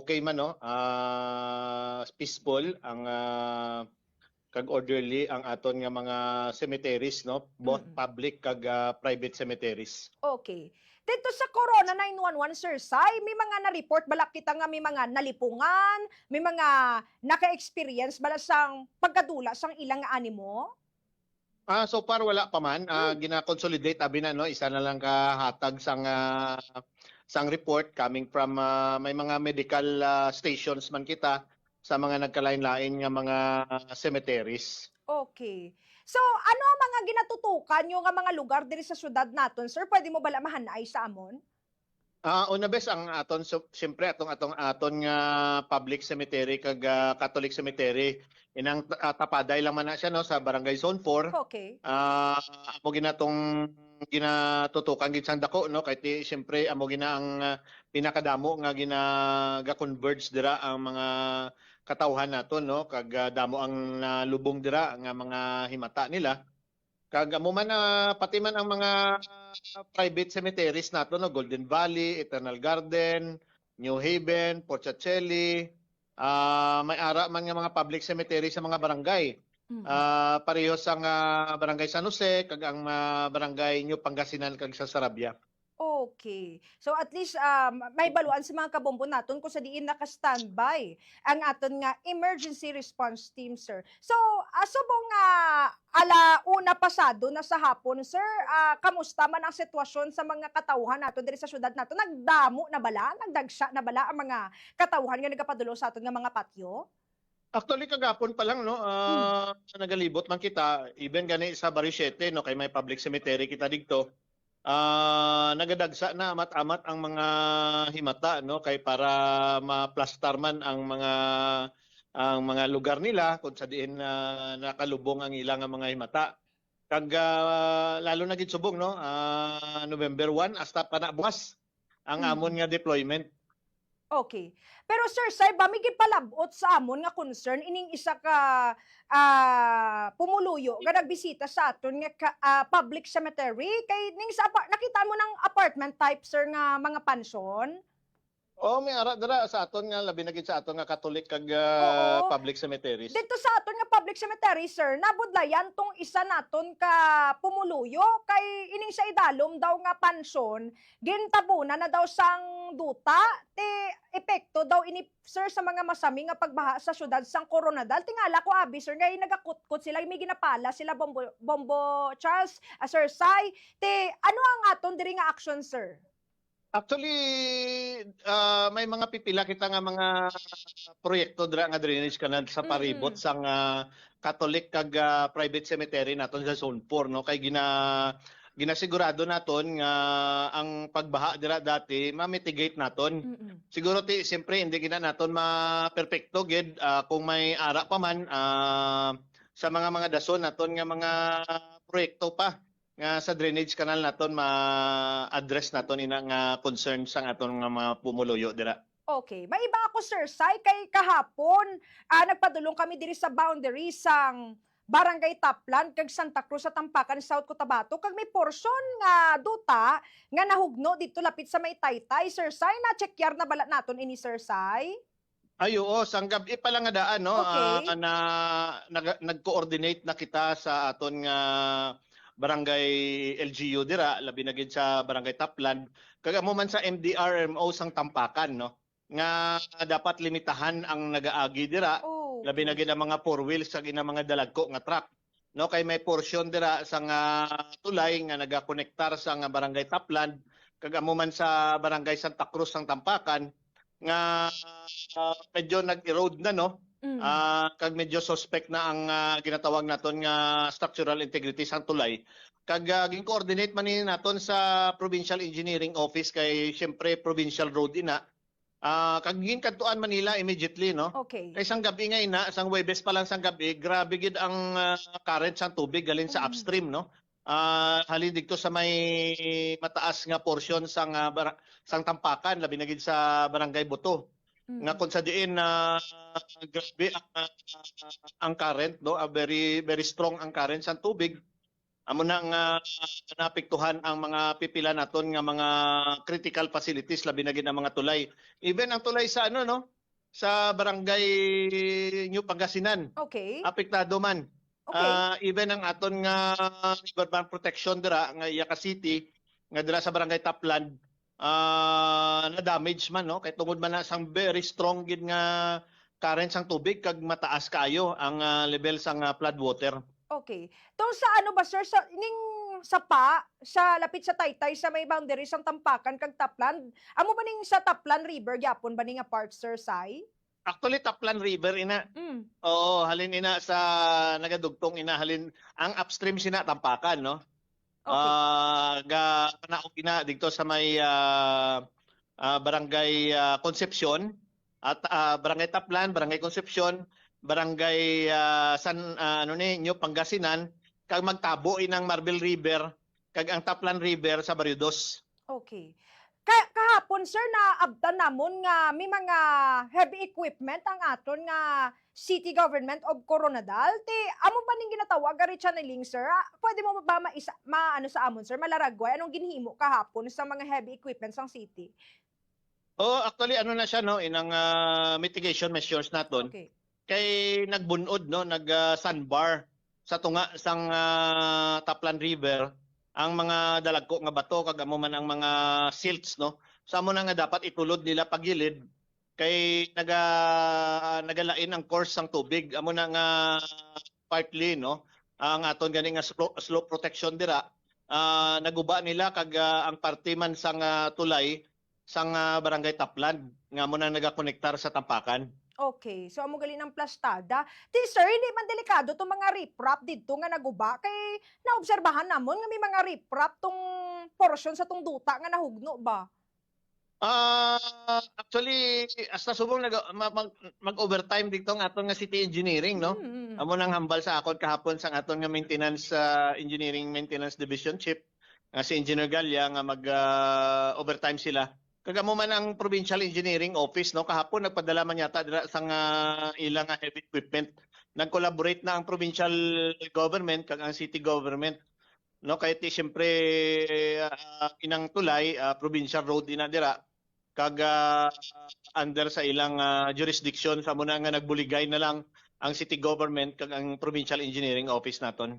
okay man no ah, peaceful ang ah, kag orderly ang aton nga mga cemeteries no both Mm-mm. public kag ah, private cemeteries Okay. Dito sa Corona 911, Sir Sai, may mga na-report balak kita nga may mga nalipungan, may mga naka-experience bala sang pagkadula sang ilang animo? Ah, so far wala pa man. Ah, gina-consolidate abi na no, isa na lang kahatag sang ah, sang report coming from ah, may mga medical ah, stations man kita sa mga nagkalain-lain nga mga cemeteries. Okay. So, ano ang mga ginatutukan nyo nga mga lugar diri sa syudad naton, sir? Pwede mo bala mahanay sa amon? Ah, una bes ang aton so, siyempre atong atong aton nga public cemetery kag ah, Catholic cemetery inang ah, tapaday lang man na siya no sa Barangay Zone 4. Okay. Ah, amo ginatong ginatutukan gid sang dako no? Kay ti siyempre amo gina ang ah, pinakadamo nga gina ga-converge dira ang mga katawhan naton no? Kag ah, damo ang nalubong dira nga mga himata nila. Kag amo man ah, pati man ang mga private cemeteries nato no? Golden Valley, Eternal Garden, New Haven, Porticelli, ah may ara man nga mga public cemetery sa mga barangay. Mhm. Ah, parehas ang ah, Barangay San Jose kag ang ah, Barangay New Pangasinan kag sa Sarabia. Okay. So at least um, may baluan sa mga kabombo naton kung sa diin naka-standby ang aton nga emergency response team, sir. So, aso bong nga ala una pasado na sa hapon, sir, ah, kamusta man ang sitwasyon sa mga katawhan naton diri sa syudad naton? Nagdamo na bala? Nagdagsya na bala ang mga katawhan nga nagapadulo sa aton nga mga patio? Actually kagapon pa lang no, ah, nagalibot man kita even gani sa Barisiete no kay may public cemetery kita didto. Ah, nagadagsa na amat-amat ang mga himata no kay para ma-plaster man ang mga ang mga lugar nila kung sa diin na nakalubong ang ilang mga himata. Kag ah, lalo na gid subong no, ah, November 1 hasta pa na bukas ang Mm. amon nga deployment. Okay. Pero sir, say ba may gipalabot sa amon nga concern ining isa ka ah, pumuluyo nga nagbisita sa aton nga ah, public cemetery kay ning sa nakita mo ng apartment type sir nga mga pansyon? Oh, may ara dira sa aton nga labi na gid sa aton nga Catholic kag ah, Oo. public cemeteries. Dito sa aton nga public cemetery sir, nabudlayan tong isa naton ka pumuluyo kay ining sa idalom daw nga pansyon gintabunan na daw sang duta ti epekto daw ini sir sa mga masami nga pagbaha sa syudad sang Coronadal tingala ko abi sir ngay nagakutkot sila may ginapala sila bombo bombo Charles uh, Sir Sai ti ano ang aton diri nga action sir Actually, ah, may mga pipila kita nga mga proyekto dira nga drainage canal sa paribot Mm-mm. sang ah, Catholic kag ah, private cemetery naton sa Zone 4 no kay gina ginasigurado naton nga ang pagbaha dira dati ma-mitigate naton. Mm-mm. Siguro ti siyempre hindi gina naton ma-perfecto gid ah, kung may ara pa man ah, sa mga mga dason naton nga mga proyekto pa nga sa drainage canal naton ma-address naton ina nga concern sang aton nga mga pumuluyo dira. Okay, maiba ako sir, say kay kahapon ah, nagpadulong kami diri sa boundary sang Barangay Taplan kag Santa Cruz sa Tampakan South Cotabato. Kag may portion nga duta nga nahugno dito lapit sa may Taytay Sir. Sai na check na bala naton ini Sir. Sai. Ay oo, sang gabi pa lang nga daan no? Okay. ah, na nag- nag-coordinate na kita sa aton nga barangay LGU dira labi na gid sa barangay Taplan. Kag amo man sa MDRMO sang Tampakan no? Nga dapat limitahan ang nagaagi dira. Oh. labi na gid ang mga four wheels sa ina mga dalagko nga truck. No kay may portion dira sa nga tulay nga nagakonektar sa nga barangay Taplan. Kag amo man sa barangay Santa Cruz sang Tampakan. Nga ah, medyo nag-erode na no Mm. Ah, kag medyo suspect na ang ah, ginatawag naton nga structural integrity sang tulay kag uh, coordinate man ni naton sa provincial engineering office kay syempre provincial road ina Ah, kag ginkantuan Manila immediately no okay. kay sang gabi nga ina, sang Webes pa lang sang gabi, grabe gid ang ah, current sang tubig galing sa Mm. upstream, no? Ah, halin dito sa may mataas nga portion sang ah, bara- sang Tampakan, labi na gid sa Barangay Boto. Mm. Nga kung sa diin na grabe ang, ah, ang current, no? Ah, very very strong ang current sang tubig. amo na nga napiktuhan ang mga pipila naton nga mga critical facilities labi na gid ang mga tulay. Even ang tulay sa ano no sa barangay New Pangasinan Okay. apektado man. Okay. Ah, even ang aton nga urban protection dira nga Yaka City nga dira sa barangay Tapland ah na damage man no kay tungod man na sang very strong gid nga current sang tubig kag mataas kaayo ang ah, level sang ah, flood water. Okay. Tong sa ano ba sir sa ning sa pa sa lapit sa Taytay sa may boundary sang Tampakan kag Taplan. Amo ba ning sa Taplan River gyapon ba ning part sir say? Actually Taplan River ina Mm. Oo, halin ina sa nagadugtong ina halin ang upstream sina Tampakan no. Okay. Ah, ga panaog ina dito sa may ah, ah, barangay ah, Concepcion at ah, barangay Taplan, barangay Concepcion, barangay ah, San ah, ano ni New Pangasinan kag magtabo inang Marble River kag ang Taplan River sa Barrio Dos. Okay. Ka kahapon sir na abdan namon nga may mga heavy equipment ang aton nga city government of Coronadal. Ti amo ba ning ginatawag ari channeling sir? Ah, Pwede mo ba maisa, maano sa amon sir malaragway anong ginhimo kahapon sa mga heavy equipment sang city? Oh, actually ano na siya no inang ah, mitigation measures naton. Okay. kay nagbunod no nag ah, sandbar sa tunga sang ah, Taplan River ang mga dalagko nga bato kag amo man ang mga silts no sa amo na nga dapat itulod nila pagilid kay naga nagalain ang course sang tubig. Amo na nga partly no? Ang aton gani nga slope, slope protection dira. Ah, naguba nila kag ah, ang parte man sang ah, tulay sang ah, barangay Taplan. Nga mo na nagakonektar sa Tampakan. Okay, so amo gali ng plastada. Ti sir, hindi man delikado tong mga riprap didto nga naguba. Kay naobserbahan namon nga may mga riprap tong portion sa tong duta nga nahugno ba? Ah, actually hasta subong nag ma- mag, mag-overtime dito ang aton nga city engineering no. Mm. Amo nang hambal sa akon kahapon sang aton nga maintenance ah, engineering maintenance division chief nga si Engineer Galya nga mag ah, overtime sila. Kagamo man ang provincial engineering office no kahapon nagpadala man yata dira sang ah, ilang nga heavy equipment. Nag-collaborate na ang provincial government kag ang city government no kay ti syempre ah, inang tulay ah, provincial road ina dira kag ah, under sa ilang ah, jurisdiction sa muna nga nagbuligay na lang ang city government kag ang provincial engineering office naton.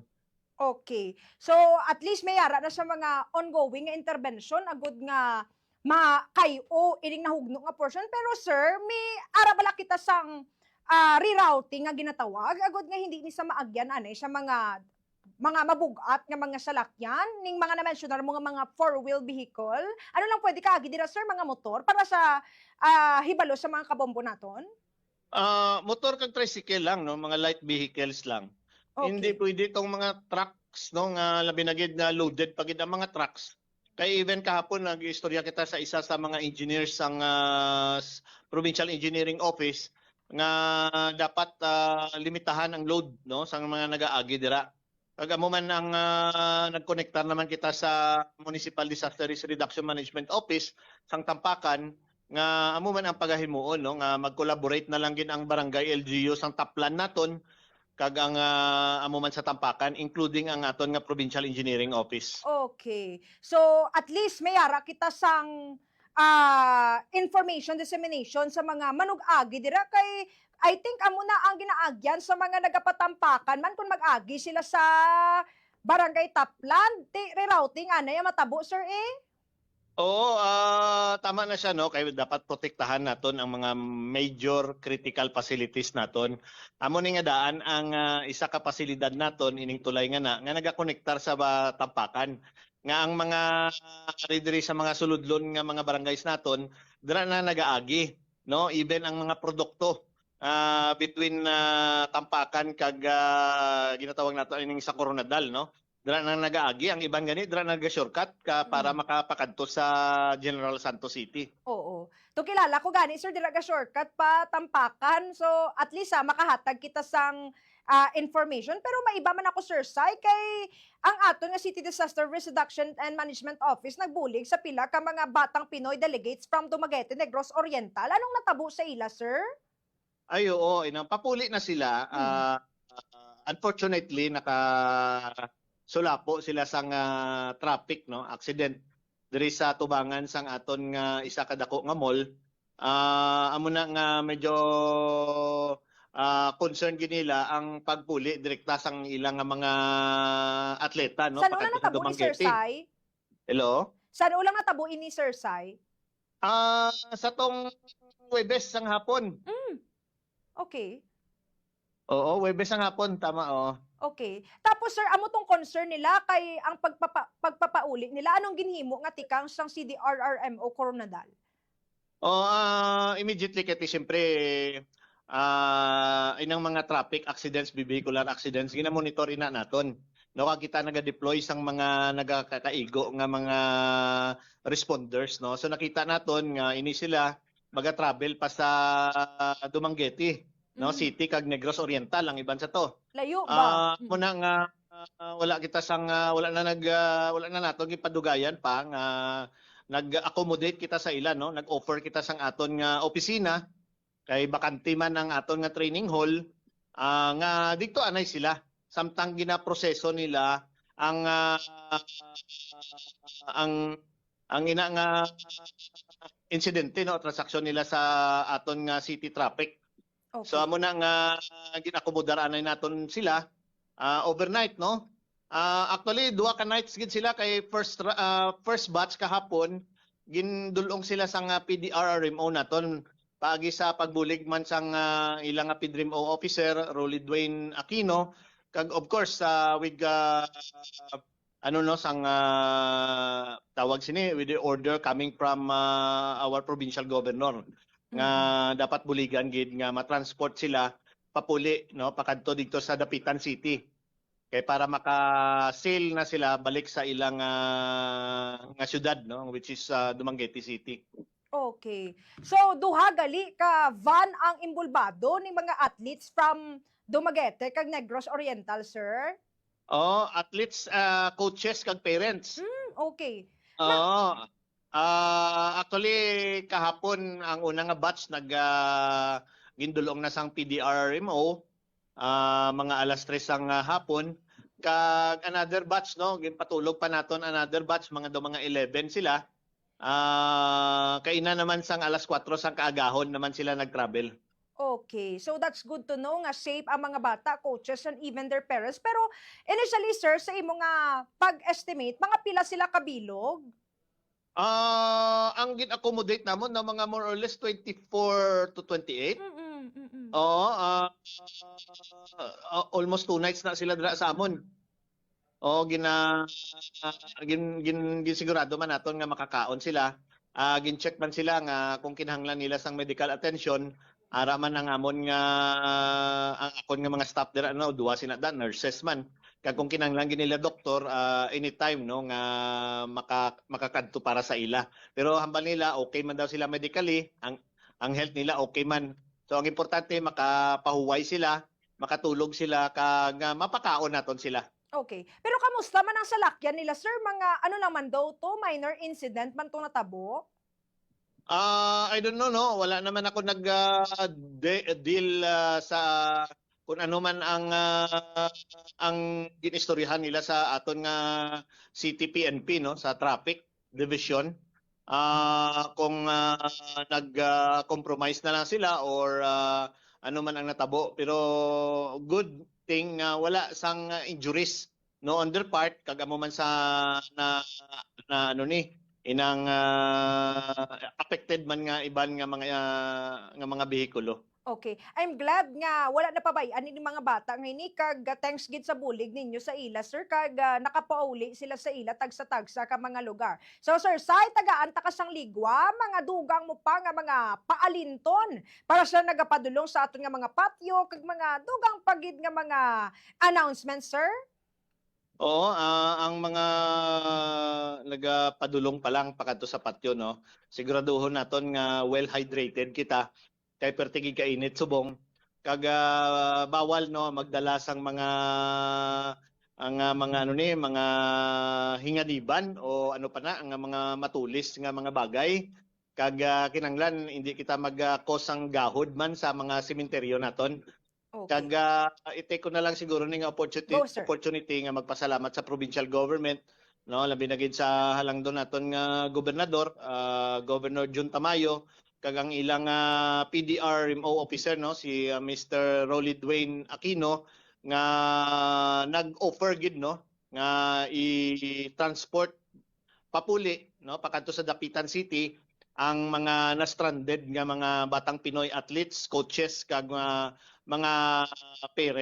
Okay. So at least may yara na sa mga ongoing nga intervention agud nga makayo ining nahugno nga portion pero sir may ara bala kita sang ah, rerouting nga ginatawag agud nga hindi ni sa maagyan ani sa mga mga mabugat nga mga salakyan ning mga na-mentionar mo nga mga four-wheel vehicle ano lang pwede kaagi dira sir mga motor para sa ah, hibalo sa mga kabombo naton Ah, motor kag tricycle lang no, mga light vehicles lang. okay Hindi pwede tong mga trucks no nga labi na gid na loaded pagid ang mga trucks. Kay even kahapon nag-istorya kita sa isa sa mga engineers sang s- provincial engineering office nga dapat ah, limitahan ang load no sa mga nagaagi dira. Kag amo man ang ah, nagkonektar naman kita sa Municipal Disaster Risk Reduction Management Office sang Tampakan nga amo man ang pagahimuon no nga mag-collaborate na lang gin ang barangay LGU sang Taplan naton kag ang ah, amo man sa Tampakan including ang aton nga Provincial Engineering Office. Okay. So, at least may yara kita sang ah, information dissemination sa mga manug-agi dira kay I think amo na ang ginaagyan sa mga nagapatampakan man kung mag-agi sila sa Barangay Taplan, ti rerouting ana ya matabo sir eh. Oo, ah, tama na siya no kay dapat protektahan naton ang mga major critical facilities naton. Amo ni nga daan ang ah, isa ka pasilidad naton ining tulay nga na nga nagakonektar sa ba, Tampakan nga ang mga uh, diri sa mga suludlon nga mga barangays naton dira na nagaagi no even ang mga produkto ah, between ah, Tampakan kag ah, ginatawag nato ining sa Coronadal no dira na nagaagi ang ibang gani dira na shortcut ka para Mm. makapakadto sa General Santos City. Oo. To kilala ko gani sir dira ka shortcut pa tampakan. So at least ah, makahatag kita sang ah, information pero maiba man ako sir Sai kay ang aton nga City Disaster Risk Reduction and Management Office nagbulig sa pila ka mga batang Pinoy delegates from Dumaguete, Negros Oriental. Anong natabo sa ila sir? Ay oo, inang papuli na sila. Mm. Ah, ah, unfortunately naka sulapo sila sang ah, traffic no accident diri sa tubangan sang aton nga isa ka dako nga mall ah amo na nga medyo ah, concern ginila ang pagpuli direkta sang ilang nga mga atleta no Saan ulang natabo ni Sir. Sai? Hello Saan ulang natabo ni Sir Sai? ah sa tong Webes sang hapon Okay. oo Webes sang hapon tama oh Okay. Tapos sir, amo tong concern nila kay ang pagpapa, pagpapauli nila anong ginhimo nga tikang sang CDRRMO Coronadal? Oh, ah, immediately kati siyempre ah inang mga traffic accidents, vehicular accidents gina-monitor ina naton. No kita naga-deploy sang mga nagakakaigo nga mga responders no. So nakita naton nga ini sila maga-travel pa sa Dumanguete, no, Mm. City kag Negros Oriental ang iban sa to. Layo Ah, ba? Mm. muna nga ah, wala kita sang ah, wala na nag ah, wala na nato gipadugayan pa nga nag-accommodate kita sa ila no, nag-offer kita sang aton nga opisina kay bakante man ang aton nga training hall ah, nga dito anay sila samtang ginaproseso nila ang ah, ang ang ina nga insidente no transaksyon nila sa aton nga city traffic Okay. So amo na nga ginakomodar anay naton sila ah, overnight no. Ah, actually duha ka nights gid sila kay first ah, first batch kahapon gindulong sila sa nga PDRRMO naton paagi sa pagbulig man sang ah, ilang nga PDRMO officer Rolly Dwayne Aquino kag of course ah, with ah, ano no sang ah, tawag sini with the order coming from ah, our provincial governor nga dapat buligan gid nga matransport sila papuli no pakadto dito sa Dapitan City kay para maka-sail na sila balik sa ilang ah, nga syudad no which is ah, Dumanguete City. Okay. So, duha gali ka van ang imbulbado ni mga athletes from Dumaguete kag Negros Oriental, sir? Oh, athletes, ah, coaches kag parents. Hmm, okay. Oo. Ah, actually kahapon ang una nga batch nag ah, gindulong na sang PDRMO ah, mga alas 3 ang ah, hapon kag another batch no ginpatulog pa naton another batch mga do mga 11 sila ah kaina naman sang alas 4 sang kaagahon naman sila nag-travel Okay. So, that's good to know nga safe ang mga bata, coaches, and even their parents. Pero, initially, sir, sa imo nga pag-estimate, mga pila sila kabilog? ah ang gin-accommodate namon na mga more or less 24 to 28 Mm-mm, mm-mm. Oo, ah, ah, almost two nights na sila dira sa amon. Oo, gina ah, gin, gin, ginsigurado man naton nga makakaon sila. Ah, gin-check man sila nga kung kinahanglan nila sang medical attention. Ara man ang amon nga ang akon nga mga staff dira no, duwa sina da nurses man. Kag kung kinahanglan gid nila doktor ah, anytime no nga maka makakadto para sa ila. Pero hambal nila okay man daw sila medically, ang ang health nila okay man. So ang importante makapahuway sila, makatulog sila kag uh, mapakaon naton sila. Okay. Pero kamusta man ang salakyan nila, sir? Mga ano naman daw to? Minor incident man to natabo? Ah, I don't know no, wala naman ako nag ah, de- deal ah, sa kung ano man ang ah, ang ginistoryahan nila sa aton nga CTPNP no sa traffic division. Ah, kung ah, nag-compromise na lang sila or ah, ano man ang natabo. Pero good thing nga wala sang injuries no on their part. Kag amo man sa na, na ano ni inang ah, affected man nga iban nga mga ah, nga mga behikulo. Okay. I'm glad nga wala na pabayaan ni mga bata ngayon ni kag uh, thanks gid sa bulig ninyo sa ila sir kag uh, nakapauli sila sa ila tagsa-tagsa ka mga lugar. So sir, say tagaan ta kasang ligwa mga dugang mo pa nga mga paalinton para sa nagapadulong sa aton nga mga patio kag mga dugang pagid nga mga announcements sir. Oo, ah, ang mga nagapadulong pa lang pakadto sa patio no. Siguraduhon naton nga well hydrated kita kay pertigi ka init subong kag ah, bawal no magdala sang mga ang ah, mga ano ni mga hingadiban o ano pa na ang mga matulis nga mga bagay kag ah, kinanglan hindi kita mag-cause ang gahod man sa mga sementeryo naton Okay. Kag uh, i-take ko na lang siguro ning opportunity Go, sir. opportunity nga magpasalamat sa provincial government no labi na gid sa halangdon naton nga gobernador ah, Governor Jun Tamayo kag ang ilang ah, PDR MO officer no si ah, Mr. Rolly Dwayne Aquino nga nag-offer gid no nga i-transport papuli no pakanto sa Dapitan City ang mga na-stranded nga mga batang Pinoy athletes, coaches kag mga mga parents